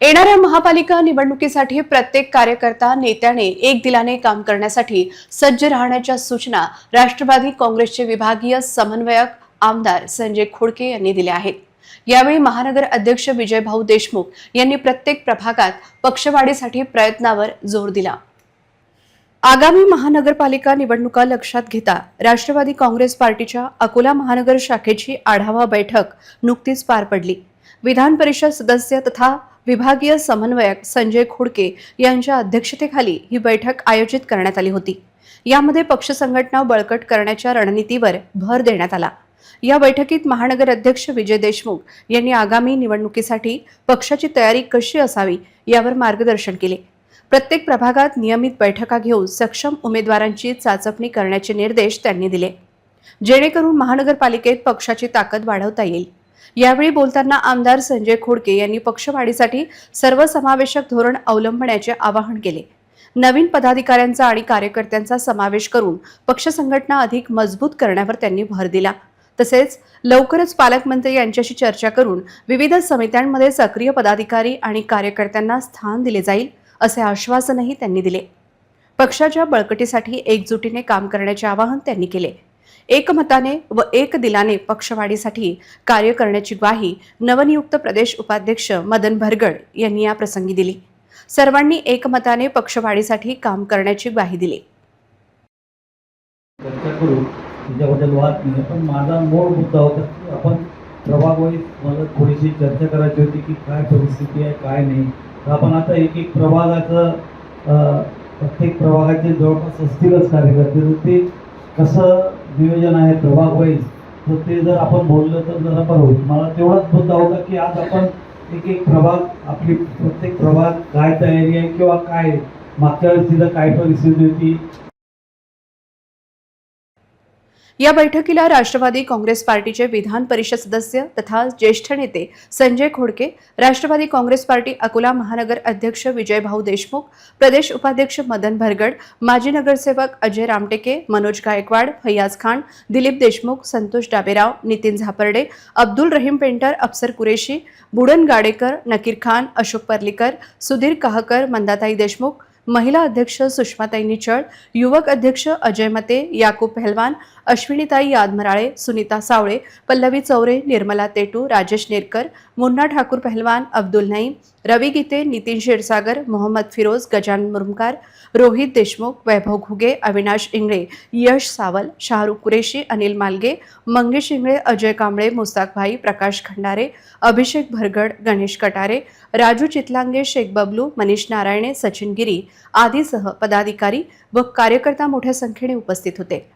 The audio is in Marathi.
येणाऱ्या महापालिका निवडणुकीसाठी प्रत्येक कार्यकर्ता नेत्याने एक दिलाने काम करण्यासाठी सज्ज राहण्याच्या सूचना राष्ट्रवादी काँग्रेसचे विभागीय समन्वयक आमदार संजय खोडके यांनी दिल्या आहेत. यावेळी महानगर अध्यक्ष विजयभाऊ देशमुख यांनी प्रत्येक प्रभागात पक्षवाढीसाठी प्रयत्नावर जोर दिला. आगामी महानगरपालिका निवडणुका लक्षात घेता राष्ट्रवादी काँग्रेस पार्टीच्या अकोला महानगर शाखेची आढावा बैठक नुकतीच पार पडली. विधान परिषद सदस्य तथा विभागीय समन्वयक संजय खोडके यांच्या अध्यक्षतेखाली ही बैठक आयोजित करण्यात आली होती. यामध्ये पक्ष संघटना बळकट करण्याच्या रणनीतीवर भर देण्यात आला. या बैठकीत महानगर अध्यक्ष विजय देशमुख यांनी आगामी निवडणुकीसाठी पक्षाची तयारी कशी असावी यावर मार्गदर्शन केले. प्रत्येक प्रभागात नियमित बैठका घेऊन सक्षम उमेदवारांची चाचपणी करण्याचे निर्देश त्यांनी दिले. जेणेकरून महानगरपालिकेत पक्षाची ताकद वाढवता येईल. यावेळी बोलताना आमदार संजय खोडके यांनी पक्षवाढीसाठी सर्वसमावेशक धोरण अवलंबण्याचे आवाहन केले. नवीन पदाधिकाऱ्यांचा आणि कार्यकर्त्यांचा समावेश करून पक्ष संघटना अधिक मजबूत करण्यावर त्यांनी भर दिला. तसेच लवकरच पालकमंत्री यांच्याशी चर्चा करून विविध समित्यांमध्ये सक्रिय पदाधिकारी आणि कार्यकर्त्यांना स्थान दिले जाईल असे आश्वासनही त्यांनी दिले. पक्षाच्या बळकटीसाठी एकजुटीने काम करण्याचे आवाहन त्यांनी केले. एकमताने व एक दिलाने पक्षवाढीसाठी कार्य करण्याची ग्वाही नवनियुक्त प्रदेश उपाध्यक्ष मदन भरगड यांनी या प्रसंगी दिली. सर्वांनी एकमताने पक्षवाढीसाठी काम करण्याची ग्वाही दिली. चर्चा वाद नाही पण माझा मूळ मुद्दा होता की आपण प्रभागवाईज मला थोडीशी चर्चा करायची होती की काय परिस्थिती आहे काय नाही. तर आपण आता एक एक प्रभागाचं प्रत्येक प्रभागाचे जवळपास असतीलच कार्यकर्ते. ते कसं नियोजन आहे प्रभाग वाईज तर ते जर आपण बोललं तर जरा बरं होईल. मला तेवढाच मुद्दा होता की आज आपण एक एक प्रभाग आपली प्रत्येक प्रभाग काय तयारी आहे किंवा काय मागच्या वेळेस तिथं काय परिस्थिती होती? या बैठकीला राष्ट्रवादी काँग्रेस पार्टीचे विधान परिषद सदस्य तथा ज्येष्ठ नेते संजय खोडके राष्ट्रवादी काँग्रेस पार्टी अकोला महानगर अध्यक्ष विजयभाऊ देशमुख प्रदेश उपाध्यक्ष मदन भरगड माजी नगरसेवक अजय रामटेके मनोज गायकवाड फैयाज खान दिलीप देशमुख संतोष डाबेराव नितीन झापर्डे अब्दुल रहीम पेंटर अफसर कुरेशी बुडन गाडेकर नकीर खान अशोक पर्लीकर सुधीर काहकर मंदाताई देशमुख महिला अध्यक्ष सुषमाताई निचळ युवक अध्यक्ष अजय मते याकूब पहलवान अश्विनीताई यादमराळे सुनीता सावळे पल्लवी चौरे निर्मला तेटू राजेश नेरकर मुन्ना ठाकूर पहलवान अब्दुल नईम रवी गीते नितीन क्षीरसागर मोहम्मद फिरोज गजान मुरुमकार रोहित देशमुख वैभव घुगे अविनाश इंगळे यश सावल शाहरुख कुरेशी अनिल मालगे मंगेश इंगळे अजय कांबळे मुस्ताकभाई प्रकाश खंडारे अभिषेक भरगड गणेश कटारे राजू चितलांगे शेख बबलू मनीष नारायणे सचिन गिरी आदीसह पदाधिकारी व कार्यकर्ता मोठ्या संख्येने उपस्थित होते.